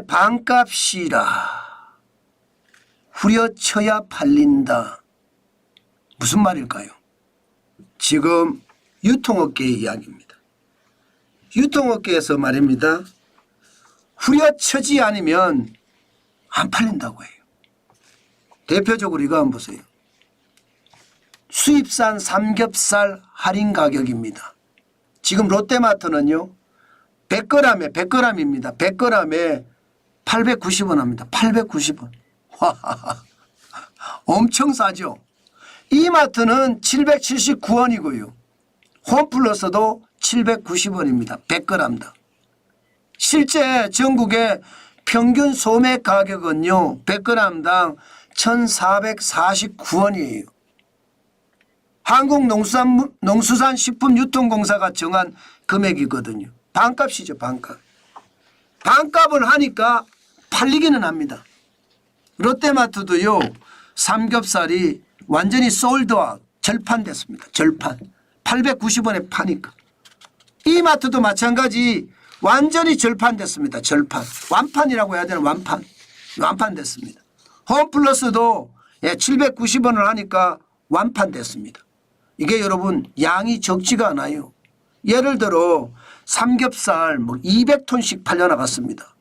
반값이라 후려쳐야 팔린다. 무슨 말일까요? 지금 유통업계의 이야기입니다. 유통업계에서 말입니다. 후려쳐지 않으면 안 팔린다고 해요. 대표적으로 이거 한번 보세요. 수입산 삼겹살 할인 가격입니다. 지금 롯데마트는요. 100g에 100g입니다. 100g에 890원 합니다. 890원. 엄청 싸죠. 이마트는 779원이고요. 홈플러스도 790원입니다. 100g당. 실제 전국의 평균 소매 가격은요. 100g당 1,449원이에요. 한국농수산, 농수산식품유통공사가 정한 금액이거든요. 반값이죠, 반값. 반값을 하니까 팔리기는 합니다. 롯데마트도요, 삼겹살이 완전히 솔드와 절판됐습니다. 절판. 890원에 파니까. 이마트도 마찬가지 완전히 절판됐습니다. 절판. 완판이라고 해야 되나 완판. 완판됐습니다. 홈플러스도 예, 790원을 하니까 완판됐습니다. 이게 여러분 양이 적지가 않아요. 예를 들어 삼겹살 뭐 200톤씩 팔려 나갔습니다.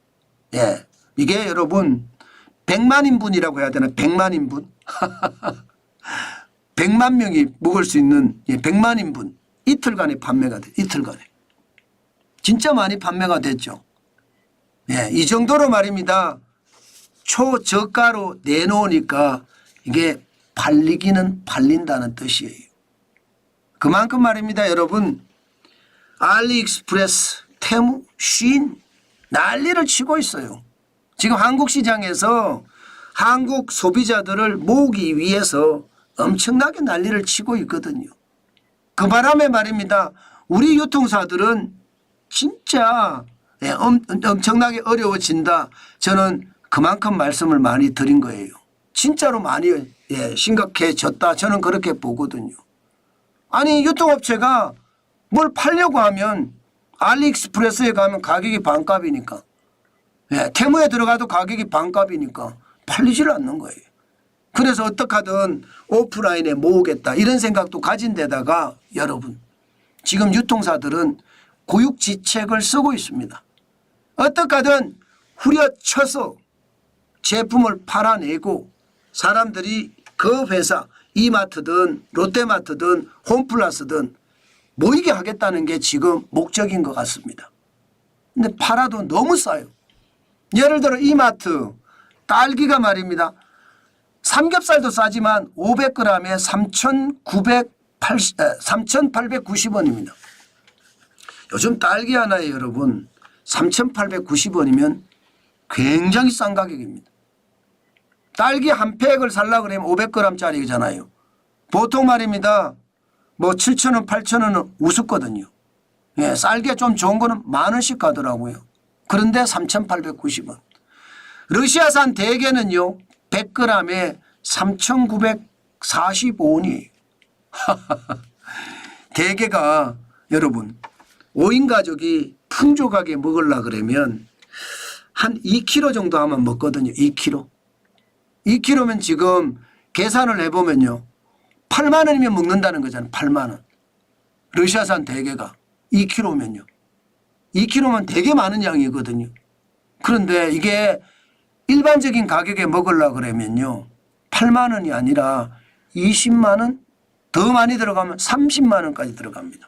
예. 이게 여러분 100만 인분이라고 해야 되나 100만 인분 100만 명이 먹을 수 있는 예, 100만 인분 이틀간에 판매가 돼 이틀간에 진짜 많이 판매가 됐죠. 예, 이 정도로 말입니다. 초저가로 내놓으니까 이게 팔리기는 팔린다는 뜻이에요. 그만큼 말입니다, 여러분. 알리익스프레스, 테무, 쉰 난리를 치고 있어요. 지금 한국 시장에서 한국 소비자들을 모으기 위해서 엄청나게 난리를 치고 있거든요. 그 바람에 말입니다. 우리 유통사들은 진짜 예, 엄, 엄청나게 어려워진다. 저는 그만큼 말씀을 많이 드린 거예요. 진짜로 많이 예, 심각해졌다. 저는 그렇게 보거든요. 아니 유통업체가 뭘 팔려고 하면 알리익스프레스에 가면 가격이 반값이니까 예, 테무에 들어가도 가격이 반값이니까 팔리질 않는 거예요. 그래서 어떻게든 오프라인에 모으겠다 이런 생각도 가진 데다가 여러분 지금 유통사들은 고육지책을 쓰고 있습니다. 어떻게든 후려쳐서 제품을 팔아내고 사람들이 그 회사 이마트든 롯데마트든 홈플러스든 모이게 하겠다는 게 지금 목적인 것 같습니다. 근데 팔아도 너무 싸요. 예를 들어 이마트 딸기가 말입니다. 삼겹살도 싸지만 500g에 3,980, 3,890원입니다. 요즘 딸기 하나에 여러분 3,890원이면 굉장히 싼 가격입니다. 딸기 한 팩을 살라 그러면 500g짜리잖아요. 보통 말입니다. 뭐 7,000원, 8,000원은 우습거든요. 예, 쌀게 좀 좋은 거는 만 원씩 가더라고요. 그런데 3,890원. 러시아산 대게는요. 100g에 3,945원이에요. 대게가 여러분 5인 가족이 풍족하게 먹으려 그러면 한 2kg 정도 하면 먹거든요. 2kg. 2kg면 지금 계산을 해보면요. 8만 원이면 먹는다는 거잖아요. 8만 원. 러시아산 대게가 2kg면요. 2kg면 되게 많은 양이거든요. 그런데 이게 일반적인 가격에 먹으려 그러면요. 8만 원이 아니라 20만 원 더 많이 들어가면 30만 원까지 들어갑니다.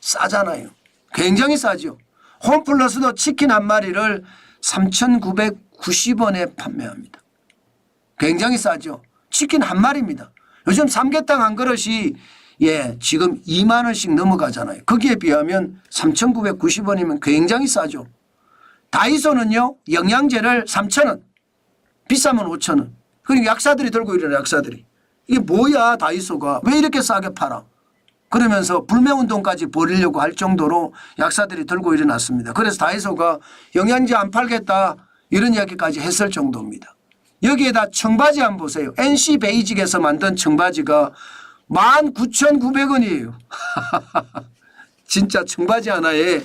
싸잖아요. 굉장히 싸죠. 홈플러스도 치킨 한 마리를 3,990원에 판매합니다. 굉장히 싸죠. 치킨 한 마리입니다. 요즘 삼계탕 한 그릇이 예, 지금 2만 원씩 넘어가잖아요. 거기에 비하면 3,990원이면 굉장히 싸죠. 다이소는요, 영양제를 3,000원, 비싸면 5,000원. 그리고 약사들이 들고 이러는 약사들이. 이게 뭐야, 다이소가. 왜 이렇게 싸게 팔아? 그러면서 불매운동까지 벌이려고 할 정도로 약사들이 들고 일어났습니다. 그래서 다이소가 영양제 안 팔겠다 이런 이야기까지 했을 정도입니다. 여기에다 청바지 한번 보세요. NC 베이직에서 만든 청바지가 19,900원이에요. 진짜 청바지 하나에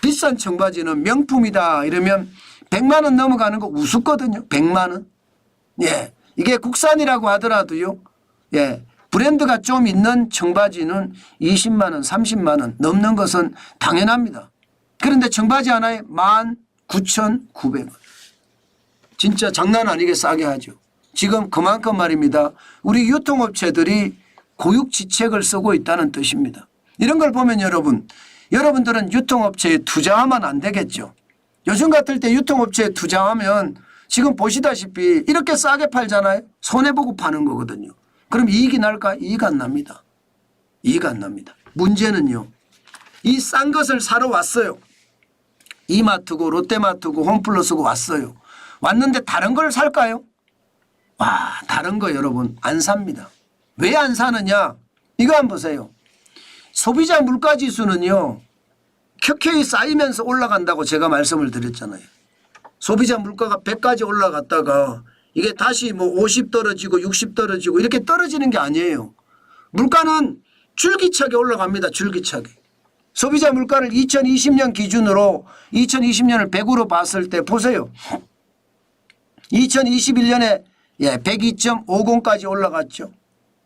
비싼 청바지는 명품이다 이러면 100만 원 넘어가는 거 우습거든요. 100만 원. 예. 이게 국산이라고 하더라도요. 예. 브랜드가 좀 있는 청바지는 20만 원, 30만 원 넘는 것은 당연합니다. 그런데 청바지 하나에 19,900원. 진짜 장난 아니게 싸게 하죠. 지금 그만큼 말입니다. 우리 유통업체들이 고육지책을 쓰고 있다는 뜻입니다. 이런 걸 보면 여러분, 여러분들은 유통업체에 투자하면 안 되겠죠. 요즘 같을 때 유통업체에 투자하면 지금 보시다시피 이렇게 싸게 팔잖아요. 손해보고 파는 거거든요. 그럼 이익이 날까? 이익 안 납니다. 이익 안 납니다. 문제는요. 이 싼 것을 사러 왔어요. 이마트고 롯데마트고 홈플러스고 왔어요. 왔는데 다른 걸 살까요? 와, 다른 거 여러분 안 삽니다. 왜 안 사느냐? 이거 한번 보세요. 소비자 물가 지수는요. 켜켜이 쌓이면서 올라간다고 제가 말씀을 드렸잖아요. 소비자 물가가 100까지 올라갔다가 이게 다시 뭐 50 떨어지고 60 떨어지고 이렇게 떨어지는 게 아니에요. 물가는 줄기차게 올라갑니다. 줄기차게. 소비자 물가를 2020년 기준으로 2020년을 100으로 봤을 때 보세요. 2021년에 예, 102.50까지 올라갔죠.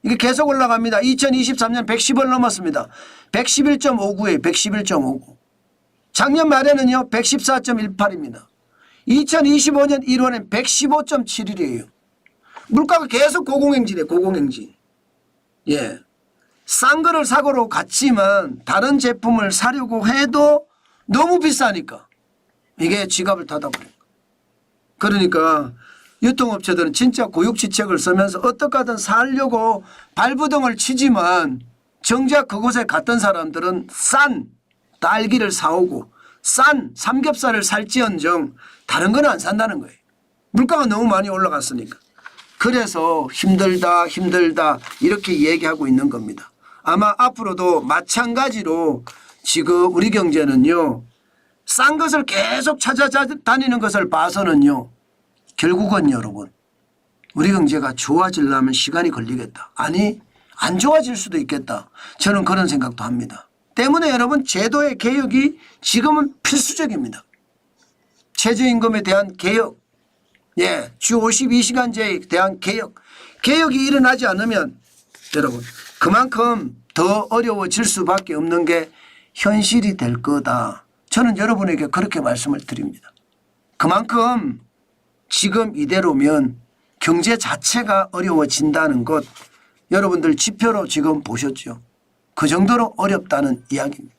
이게 계속 올라갑니다. 2023년 110을 넘었습니다. 111.59에요. 111.59. 작년 말에는요. 114.18입니다. 2025년 1월엔 115.71이에요. 물가가 계속 고공행진이에요. 고공행진. 예. 싼 거를 사고로 갔지만 다른 제품을 사려고 해도 너무 비싸니까 이게 지갑을 닫아버려요. 그러니까 유통업체들은 진짜 고육지책을 쓰면서 어떻게든 살려고 발부등을 치지만 정작 그곳에 갔던 사람들은 싼 딸기를 사오고 싼 삼겹살을 살지언정 다른 건 안 산다는 거예요. 물가가 너무 많이 올라갔으니까. 그래서 힘들다 힘들다 이렇게 얘기하고 있는 겁니다. 아마 앞으로도 마찬가지로 지금 우리 경제는요. 싼 것을 계속 찾아다니는 것을 봐서는요. 결국은 여러분 우리 경제가 좋아지려면 시간이 걸리겠다. 아니 안 좋아질 수도 있겠다. 저는 그런 생각도 합니다. 때문에 여러분 제도의 개혁이 지금은 필수적입니다. 최저임금에 대한 개혁, 예, 주 52시간제에 대한 개혁, 개혁이 일어나지 않으면 여러분 그만큼 더 어려워질 수밖에 없는 게 현실이 될 거다. 저는 여러분에게 그렇게 말씀을 드립니다. 그만큼 지금 이대로면 경제 자체가 어려워진다는 것 여러분들 지표로 지금 보셨죠. 그 정도로 어렵다는 이야기입니다.